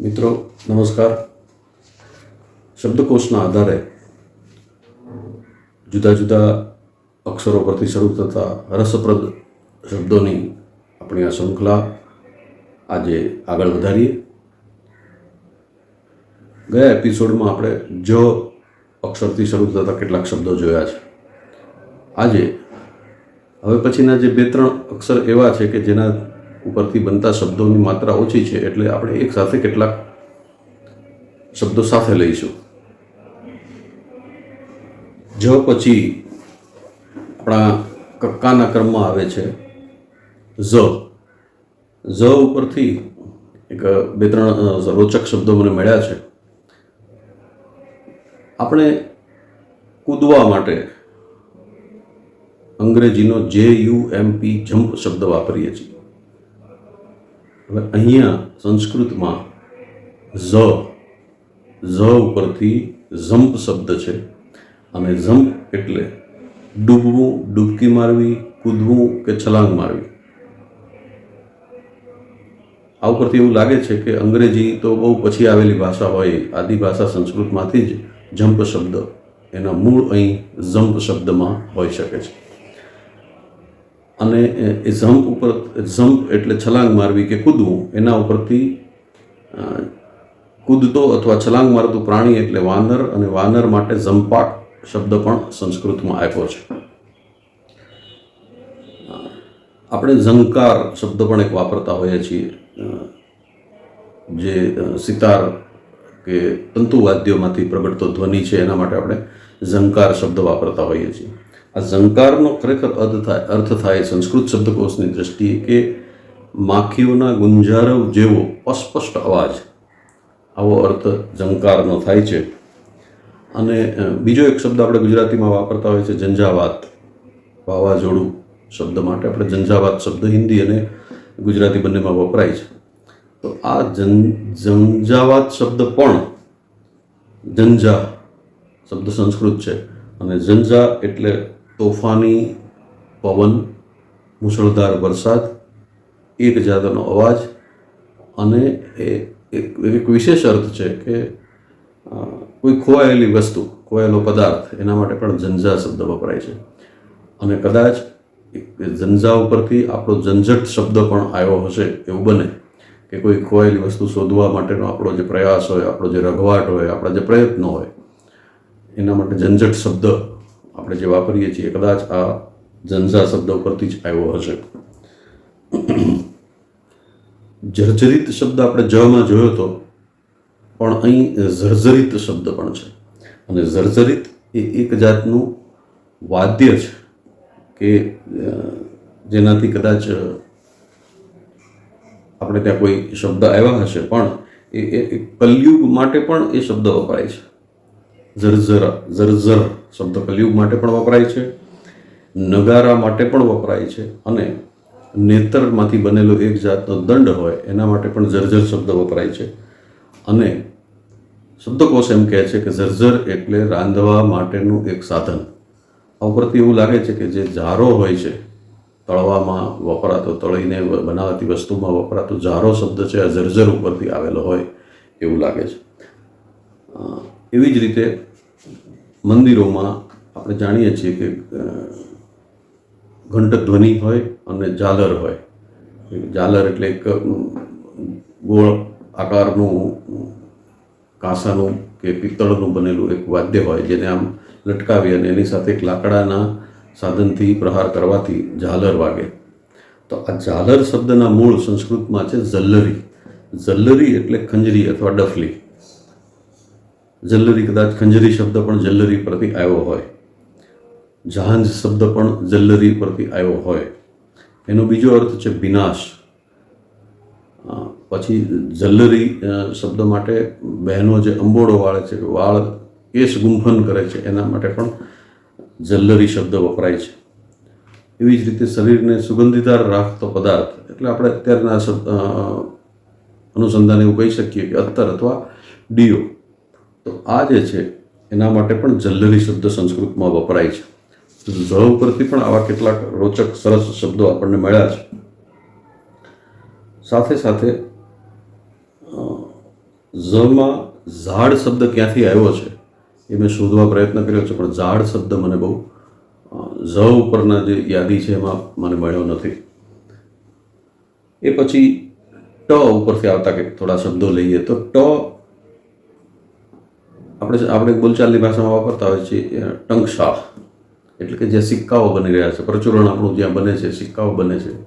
મિત્રો, નમસ્કાર. શબ્દકોશના આધારે જુદા જુદા અક્ષરો પરથી શરૂ થતા રસપ્રદ શબ્દોની આપણી આ શૃંખલા આજે આગળ વધારીએ. ગયા એપિસોડમાં આપણે જ અક્ષરથી શરૂ થતા કેટલાક શબ્દો જોયા છે. આજે હવે પછીના જે બે ત્રણ અક્ષર એવા છે કે જેના ઉપરથી બનતા શબ્દોની માત્રા ઓછી છે એટલે આપણે એક સાથે કેટલાક શબ્દો સાથે લઈશું. જ પછી આપણા કક્કાના ક્રમમાં આવે છે ઝ. ઝ ઉપરથી એક બે ત્રણ રોચક શબ્દો મને મળ્યા છે. આપણે કૂદવા માટે અંગ્રેજીનો જે યુ એમ પી જમ્પ શબ્દ વાપરીએ છીએ. હવે અહીંયા સંસ્કૃતમાં ઝ ઝ ઉપરથી ઝંપ શબ્દ છે. અને ઝંપ એટલે ડૂબવું, ડૂબકી મારવી, કૂદવું કે છલાંગ મારવી. આ ઉપરથી એવું લાગે છે કે અંગ્રેજી તો બહુ પછી આવેલી ભાષા હોય, આદિ ભાષા સંસ્કૃતમાંથી જ જંપ શબ્દ, એના મૂળ અહીં ઝંપ શબ્દમાં હોઈ શકે છે. અને એ ઝંપ ઉપર ઝંપ એટલે છલાંગ મારવી કે કૂદવું, એના ઉપરથી કૂદતો અથવા છલાંગ મારતું પ્રાણી એટલે વાનર, અને વાનર માટે ઝંપાક શબ્દ પણ સંસ્કૃતમાં આપ્યો છે. આપણે ઝંકાર શબ્દ પણ એક વાપરતા હોઈએ છીએ જે સિતાર કે તંતુવાદ્યોમાંથી પ્રગટતો ધ્વનિ છે, એના માટે આપણે ઝંકાર શબ્દ વાપરતા હોઈએ છીએ. આ ઝંકારનો ખરેખર અર્થ થાય અર્થ થાય સંસ્કૃત શબ્દકોશની દ્રષ્ટિએ કે માખીઓના ગુંજારવ જેવો અસ્પષ્ટ અવાજ. આવો અર્થ ઝંકારનો થાય છે. અને બીજો એક શબ્દ આપણે ગુજરાતીમાં વાપરતા હોય છે, ઝંઝાવાત. વાવાઝોડું શબ્દ માટે આપણે ઝંઝાવાત શબ્દ હિન્દી અને ગુજરાતી બંનેમાં વપરાય છે. તો આ ઝંઝાવાત શબ્દ પણ ઝંઝા શબ્દ સંસ્કૃત છે. અને ઝંઝા એટલે તોફાની, પવન, મુશળધાર વરસાદ, એક જાતનો અવાજ અને એ એક વિશેષ અર્થ છે કે કોઈ ખોવાયેલી વસ્તુ, ખોવાયેલો પદાર્થ, એના માટે પણ ઝંઝા શબ્દ વપરાય છે. અને કદાચ ઝંઝા ઉપરથી આપણો ઝંઝટ શબ્દ પણ આવ્યો હશે, એવું બને કે કોઈ ખોવાયેલી વસ્તુ શોધવા માટેનો આપણો જે પ્રયાસ હોય, આપણો જે રઘવાટ હોય, આપણા જે પ્રયત્નો હોય, એના માટે ઝંઝટ શબ્દ આપણે જે વાપરીએ છીએ, કદાચ આ ઝંઝા શબ્દ ઉપરથી જ આવ્યો હશે. જર્જરિત શબ્દ આપણે જમાં જોયો હતો પણ અહીં ઝરઝરિત શબ્દ પણ છે. અને ઝરઝરિત એ એક જાતનું વાદ્ય છે કે જેનાથી કદાચ આપણે ત્યાં કોઈ શબ્દ આવ્યા હશે, પણ એ કલયુગ માટે પણ એ શબ્દ વપરાય છે. ઝરઝરા, ઝરઝર. શબ્દ કલયુગ માટે પણ વપરાય છે, નગારા માટે પણ વપરાય છે અને નેતરમાંથી બનેલો એક જાતનો દંડ હોય એના માટે પણ ઝરઝર શબ્દ વપરાય છે. અને શબ્દકોશ એમ કહે છે કે ઝરઝર એટલે રાંધવા માટેનું એક સાધન. આ ઉપરથી એવું લાગે છે કે જે જારો હોય છે, તળવામાં વપરાતો, તળીને બનાવતી વસ્તુમાં વપરાતો જારો શબ્દ છે, આ ઝરઝર ઉપરથી આવેલો હોય એવું લાગે છે. એવી જ રીતે મંદિરોમાં આપણે જાણીએ છીએ કે અ, ઘંટધ્વનિ હોય અને ઝાલર હોય. ઝાલર એટલે એક ગોળ આકારનું કાંસાનું કે પિત્તળનું બનેલું એક વાદ્ય હોય જેને આમ લટકાવી અને એની સાથે એક લાકડાના સાધનથી પ્રહાર કરવાથી ઝાલર વાગે. તો આ ઝાલર શબ્દના મૂળ સંસ્કૃતમાં છે ઝલ્લરી. ઝલ્લરી એટલે ખંજરી અથવા ડફલી. જલ્લરી કદાચ ખંજરી શબ્દ પણ જલ્લરી પરથી આવ્યો હોય. જહાંજ શબ્દ પણ જલ્લરી પરથી આવ્યો હોય. એનો બીજો અર્થ છે વિનાશ. પછી જલ્લરી શબ્દ માટે બહેનો જે અંબોડો વાળે છે, વાળ કેશ ગુંફન કરે છે, એના માટે પણ જલ્લરી શબ્દ વપરાય છે. એવી જ રીતે શરીરને સુગંધીદાર રાખતો પદાર્થ, એટલે આપણે અત્યારના અનુસંધાને એવું કહી શકીએ કે અત્તર અથવા ડીઓ તો આ જે છે, એના માટે પણ જલ્લરી શબ્દ સંસ્કૃતમાં વપરાય છે. ઝ ઉપરથી પણ આવા કેટલાક રોચક, સરસ શબ્દો આપણને મળ્યા છે. સાથે સાથે ઝમાં ઝાડ શબ્દ ક્યાંથી આવ્યો છે, એ મેં શોધવા પ્રયત્ન કર્યો છે, પણ ઝાડ શબ્દ મને બહુ ઝ ઉપરના જે યાદી છે, એમાં મને મળ્યો નથી. એ પછી ટ ઉપરથી આવતા કે થોડા શબ્દો લઈએ તો ટ આપણે આપણે બોલચાલની ભાષામાં વાપરતા હોય છીએ અ, ટંકશાળ. એટલે કે જે સિક્કાઓ બની રહ્યા છે. પ્રચુરણ આપણું જ્યાં બને છે સિક્કાઓ બને છે.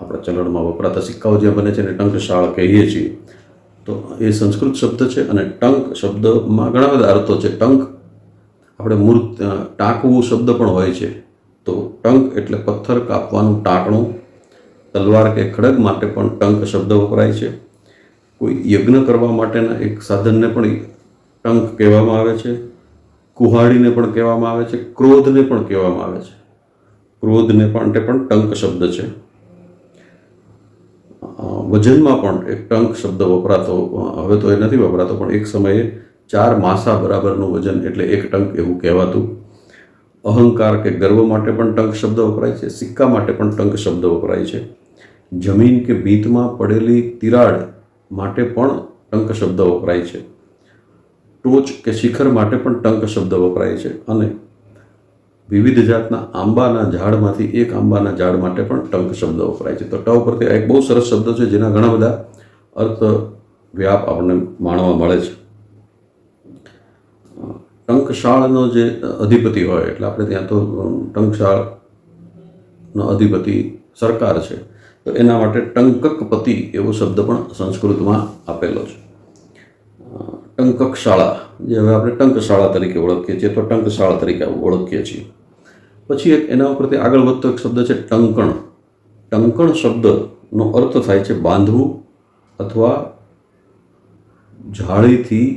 આપણા ચલણમાં વપરાતા સિક્કાઓ જ્યાં બને છે એને ટંકશાળ કહીએ છીએ તો એ સંસ્કૃત શબ્દ છે અને ટંક શબ્દમાં ઘણા બધા અર્થો છે. ટંક આપણે મૂર્ત ટાંકવું શબ્દ પણ હોય છે. તો ટંક એટલે પથ્થર કાપવાનું ટાંકણું. તલવાર કે ખડગ માટે પણ ટંક શબ્દ વપરાય છે. કોઈ યજ્ઞ કરવા માટેના એક સાધનને પણ ટંક કહેવામાં આવે છે, કુહાડીને પણ કહેવામાં આવે છે, ક્રોધને પણ કહેવામાં આવે છે. ક્રોધને માટે પણ ટંક શબ્દ છે. વજનમાં પણ એક ટંક શબ્દ વપરાતો હવે તો એ નથી વપરાતો, પણ એક સમયે ચાર માસા બરાબરનું વજન એટલે એક ટંક એવું કહેવાતું. અહંકાર કે ગર્વ માટે પણ ટંક શબ્દ વપરાય છે, સિક્કા માટે પણ ટંક શબ્દ વપરાય છે. જમીન કે ભીતમાં પડેલી તિરાડ માટે પણ ટંક શબ્દ વપરાય છે. ટોચ કે શિખર માટે પણ ટંક શબ્દ વપરાય છે અને વિવિધ જાતના આંબાના ઝાડમાંથી એક આંબાના ઝાડ માટે પણ ટંક શબ્દ વપરાય છે. તો ટ ઉપરથી આ એક બહુ સરસ શબ્દ છે, જેના ઘણા બધા અર્થ વ્યાપ આપણને માણવા મળે છે. ટંકશાળનો જે અધિપતિ હોય, એટલે આપણે ત્યાં તો ટંકશાળનો અધિપતિ સરકાર છે, તો એના માટે ટંકકપતિ એવો શબ્દ પણ સંસ્કૃતમાં આપેલો છે. ટંકક શાળા જે હવે આપણે ટંકશાળા તરીકે ઓળખીએ છીએ, તો ટંકશાળા તરીકે ઓળખીએ છીએ. પછી એક એના ઉપરથી આગળ વધતો એક શબ્દ છે ટંકણ. ટંકણ શબ્દનો અર્થ થાય છે બાંધવું અથવા જાળીથી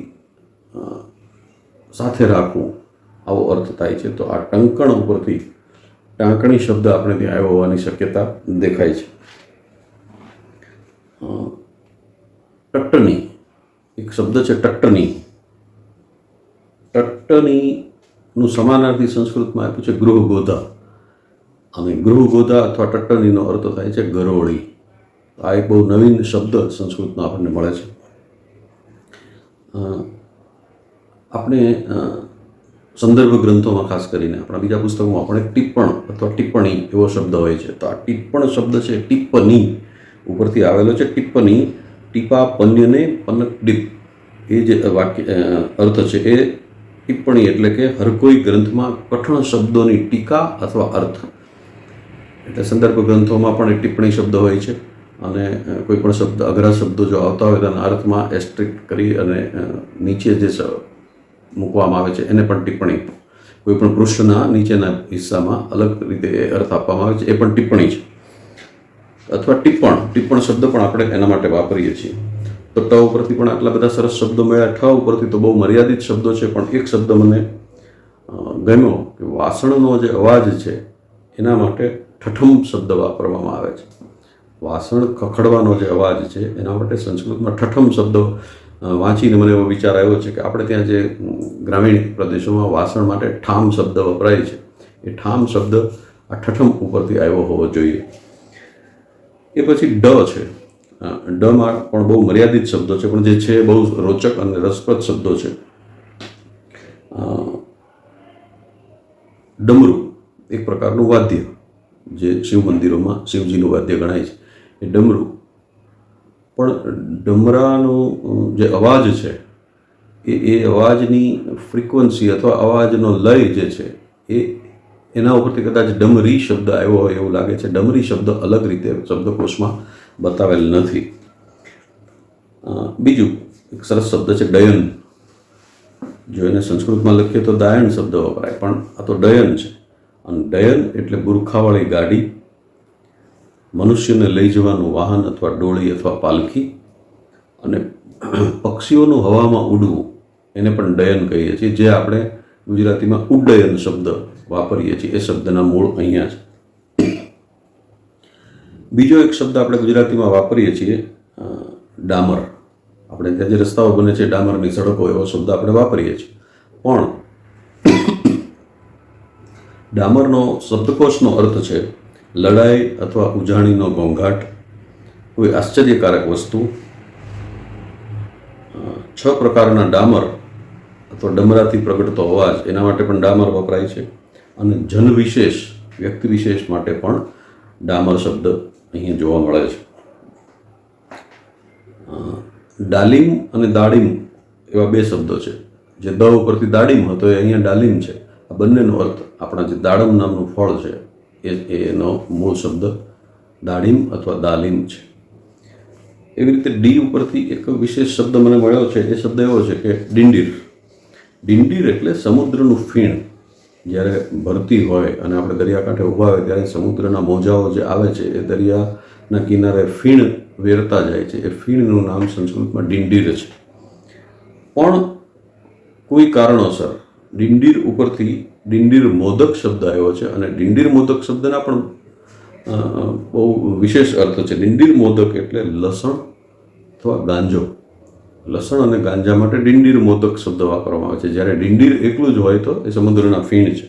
સાથે રાખવું. આવો અર્થ થાય છે. તો આ ટંકણ ઉપરથી ટાંકણી શબ્દ આપણે ત્યાં આવ્યો હોવાની શક્યતા દેખાય છે. ટટ્ટની એક શબ્દ છે ટટ્ટની. ટટ્ટનીનું સમાનાર્થી સંસ્કૃતમાં આપ્યું છે ગૃહગોધા. અને ગૃહગોધા અથવા ટટ્ટનીનો અર્થ થાય છે ગરોળી. આ એક બહુ નવીન શબ્દ સંસ્કૃતનો આપણને મળે છે. આપણે સંદર્ભ ગ્રંથોમાં ખાસ કરીને આપણા બીજા પુસ્તકોમાં પણ એક ટિપ્પણ અથવા ટિપ્પણી એવો શબ્દ હોય છે. તો આ ટિપ્પણ શબ્દ છે ટિપ્પણી. ઉપરથી આવેલો છે ટિપ્પણી. ટીપા પન્યને પનક ડીપ. એ જે વાક્ય અર્થ છે એ ટિપ્પણી એટલે કે હર કોઈ ગ્રંથમાં કઠણ શબ્દોની ટીકા અથવા અર્થ. એટલે સંદર્ભ ગ્રંથોમાં પણ એ ટિપ્પણી શબ્દ હોય છે. અને કોઈ પણ શબ્દ, અઘરા શબ્દો જો આવતા હોય તેના અર્થમાં એસ્ટ્રિક્ટ કરી અને નીચે જે મૂકવામાં આવે છે એને પણ ટિપ્પણી. કોઈ પણ પૃષ્ઠના નીચેના હિસ્સામાં અલગ રીતે અર્થ આપવામાં આવે છે. એ પણ ટિપ્પણી છે. અથવા ટિપ્પણ ટિપ્પણ શબ્દ પણ આપણે એના માટે વાપરીએ છીએ. તો ટ ઉપરથી પણ આટલા બધા સરસ શબ્દો મળ્યા. ઠ ઉપરથી તો બહુ મર્યાદિત શબ્દો છે, પણ એક શબ્દ મને ગમ્યો કે વાસણનો જે અવાજ છે, એના માટે ઠઠમ શબ્દ વાપરવામાં આવે છે. વાસણ ખખડવાનો જે અવાજ છે, એના માટે સંસ્કૃતમાં ઠઠમ શબ્દ વાંચીને મને એવો વિચાર આવ્યો છે કે આપણે ત્યાં જે ગ્રામીણ પ્રદેશોમાં વાસણ માટે ઠામ શબ્દ વપરાય છે. એ ઠામ શબ્દ આ ઠઠમ ઉપરથી આવ્યો હોવો જોઈએ. એ પછી ડ છે. ડમાં પણ બહુ મર્યાદિત શબ્દો છે, પણ જે છે બહુ રોચક અને રસપ્રદ શબ્દો છે. ડમરું એક પ્રકારનું વાદ્ય જે શિવ મંદિરોમાં શિવજીનું વાદ્ય ગણાય છે. એ ડમરું પણ ડમરાનો જે અવાજ છે, એ એ અવાજની ફ્રિકવન્સી અથવા અવાજનો લય જે છે, એ એના ઉપરથી કદાચ ડમરી શબ્દ આવ્યો હોય એવું લાગે છે. ડમરી શબ્દ અલગ રીતે શબ્દકોશમાં બતાવેલ નથી. બીજું એક સરસ શબ્દ છે ડયન. જો એને સંસ્કૃતમાં લખીએ તો દાયણ શબ્દ વપરાય, પણ આ તો ડયન છે. અને ડયન એટલે બુરખાવાળી ગાડી. મનુષ્યને લઈ જવાનું વાહન અથવા ડોળી અથવા પાલખી અને પક્ષીઓનું હવામાં ઉડવું, એને પણ ડયન કહીએ છીએ. જે આપણે ગુજરાતીમાં ઉડ્ડયન શબ્દ વાપરીએ છીએ એ શબ્દના મૂળ અહીંયા છે બીજો એક શબ્દ આપણે ગુજરાતીમાં વાપરીએ છીએ ડામર. આપણે ત્યાં જે રસ્તાઓ બને છે ડામરની સડકો એવો શબ્દ આપણે વાપરીએ છીએ. પણ ડામરનો શબ્દકોશનો અર્થ છે લડાઈ અથવા ઉજાણીનો ઘોંઘાટ. કોઈ આશ્ચર્યકારક વસ્તુ છ પ્રકારના ડામર અથવા ડમરાથી પ્રગટતો અવાજ, એના માટે પણ ડામર વપરાય છે. અને જન વિશેષ વ્યક્તિ વિશેષ માટે પણ ડામર શબ્દ અહીંયા જોવા મળે છે. ડાલિમ અને દાડિમ એવા બે શબ્દો છે. જે દ ઉપરથી દાડિમ હતો એ અહીંયા ડાલિમ છે. આ બંનેનો અર્થ આપણા જે દાડમ નામનું ફળ છે એ એનો મૂળ શબ્દ દાડિમ અથવા દાલિમ છે. એવી રીતે ડી ઉપરથી એક વિશેષ શબ્દ મને મળ્યો છે. એ શબ્દ એવો છે કે ડિંડીર. ડિંડીર એટલે સમુદ્રનું ફીણ. જ્યારે ભરતી હોય અને આપણે દરિયાકાંઠે ઊભા હોય ત્યારે સમુદ્રના મોજાઓ જે આવે છે, એ દરિયાના કિનારે ફીણ વેરતા જાય છે. એ ફીણનું નામ સંસ્કૃતમાં ડિંડીર છે. પણ કોઈ કારણોસર ડિંડીર ઉપરથી ડિંડીર મોદક શબ્દ આવ્યો છે અને ડિંડીર મોદક શબ્દના પણ બહુ વિશેષ અર્થ છે. ડિંડીર મોદક એટલે લસણ અથવા ગાંજો. લસણ અને ગાંજા માટે ડિંડીર મોદક શબ્દ વાપરવામાં આવે છે. જ્યારે ડિંડીર એકલું જ હોય તો એ સમુદ્રના ફીણ છે.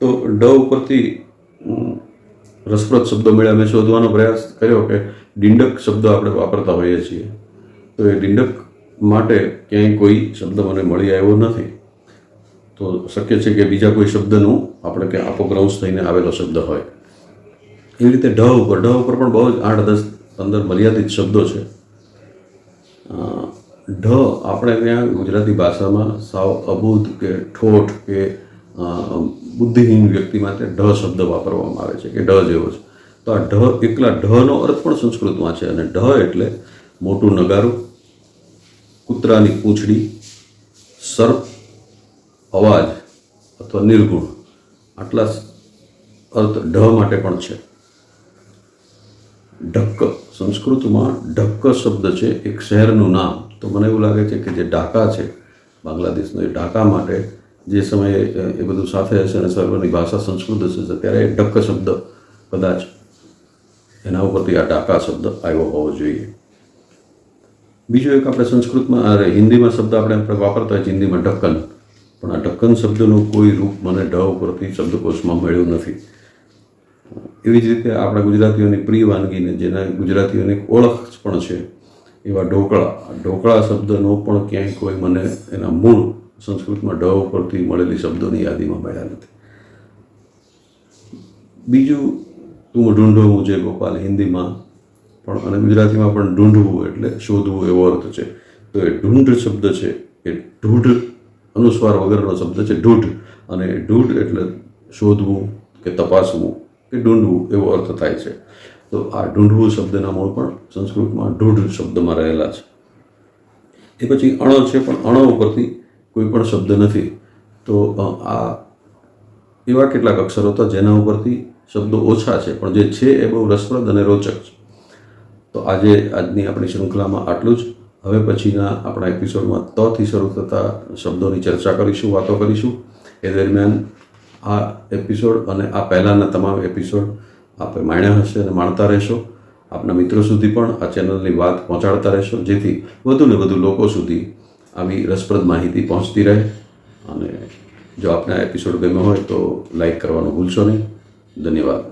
તો ડ ઉપરથી રસપ્રદ શબ્દો મળ્યા. મેં શોધવાનો પ્રયાસ કર્યો કે ડિંડક શબ્દ આપણે વાપરતા હોઈએ છીએ. તો એ ડિંડક માટે ક્યાંય કોઈ શબ્દ મને મળી આવ્યો નથી. તો શક્ય છે કે બીજા કોઈ શબ્દનું આપણે કે અપગ્રંશ થઈને આવેલો શબ્દ હોય. એવી રીતે ઢ ઉપર ઢ ઉપર પણ બહુ જ આઠ દસ, પંદર મર્યાદિત શબ્દો છે. ઢ આપણે ત્યાં ગુજરાતી ભાષામાં સાવ અબુધ કે ઠોઠ કે બુદ્ધિહીન વ્યક્તિ માટે ઢ શબ્દ વાપરવામાં આવે છે કે ઢ જેવો છે. તો આ ઢ એકલા ઢનો અર્થ પણ સંસ્કૃતમાં છે અને ઢ એટલે મોટું નગારું, કૂતરાની પૂંછડી સર્પ અવાજ અથવા નિર્ગુણ. આટલા અર્થ ઢ માટે પણ છે. ઢક્ક સંસ્કૃતમાં ઢક્ક શબ્દ છે, એક શહેરનું નામ. તો મને એવું લાગે છે કે જે ઢાકા છે, બાંગ્લાદેશનો એ ઢાકા માટે જે સમયે એ બધું સાથે હશે અને સર્વની ભાષા સંસ્કૃત હશે ત્યારે એ ઢક્ક શબ્દ કદાચ એના ઉપરથી આ ઢાકા શબ્દ આવ્યો હોવો જોઈએ. બીજું એક આપણે સંસ્કૃતમાં, અરે હિન્દીમાં શબ્દ આપણે વાપરતા હોય હિન્દીમાં ઢક્કન પણ આ ઢક્કન શબ્દનું કોઈ રૂપ મને ઢ ઉપરથી શબ્દકોશમાં મળ્યું નથી. એવી જ રીતે આપણા ગુજરાતીઓની પ્રિય વાનગીને, જેના ગુજરાતીઓની ઓળખ પણ છે, એવા ઢોકળા. ઢોકળા શબ્દનો પણ ક્યાંય કોઈ મને એના મૂળ સંસ્કૃતમાં ઢ ઉપરથી મળેલી શબ્દોની યાદીમાં મળ્યા નથી. બીજું, તું ઢૂંઢો જે ગોપાલ હિન્દીમાં, પણ અને ગુજરાતીમાં પણ ઢૂંઢવું એટલે શોધવું એવો અર્થ છે. તો એ ઢૂંઢ શબ્દ છે, એ ઢૂઢ અનુસ્વાર વગરનો શબ્દ છે, ઢૂઢ. અને ઢૂઢ એટલે શોધવું કે તપાસવું. કે ઢૂંઢવું એવો અર્થ થાય છે. તો આ ઢૂંઢવું શબ્દના મૂળ પણ સંસ્કૃતમાં ઢૂઢ શબ્દમાં રહેલા છે. એ પછી અણ છે પણ અણ ઉપરથી કોઈ પણ શબ્દ નથી. તો આ એવા કેટલાક અક્ષરો હતા જેના ઉપરથી શબ્દો ઓછા છે, પણ જે છે એ બહુ રસપ્રદ અને રોચક છે. તો આજે આજની આપણી શૃંખલામાં આટલું જ. હવે પછીના આપણા એપિસોડમાં તથી શરૂ થતા શબ્દોની ચર્ચા કરીશું, વાતો કરીશું. એ દરમિયાન આ એપિસોડ અને આ પહેલાંના તમામ એપિસોડ આપણે માણ્યા હશે અને માણતા રહેશો. આપના મિત્રો સુધી પણ આ ચેનલની વાત પહોંચાડતા રહેશો, જેથી વધુ ને વધુ લોકો સુધી આવી રસપ્રદ માહિતી પહોંચતી રહે. અને જો આપને એપિસોડ ગમ્યો હોય તો લાઈક કરવાનું ભૂલશો નહીં. ધન્યવાદ.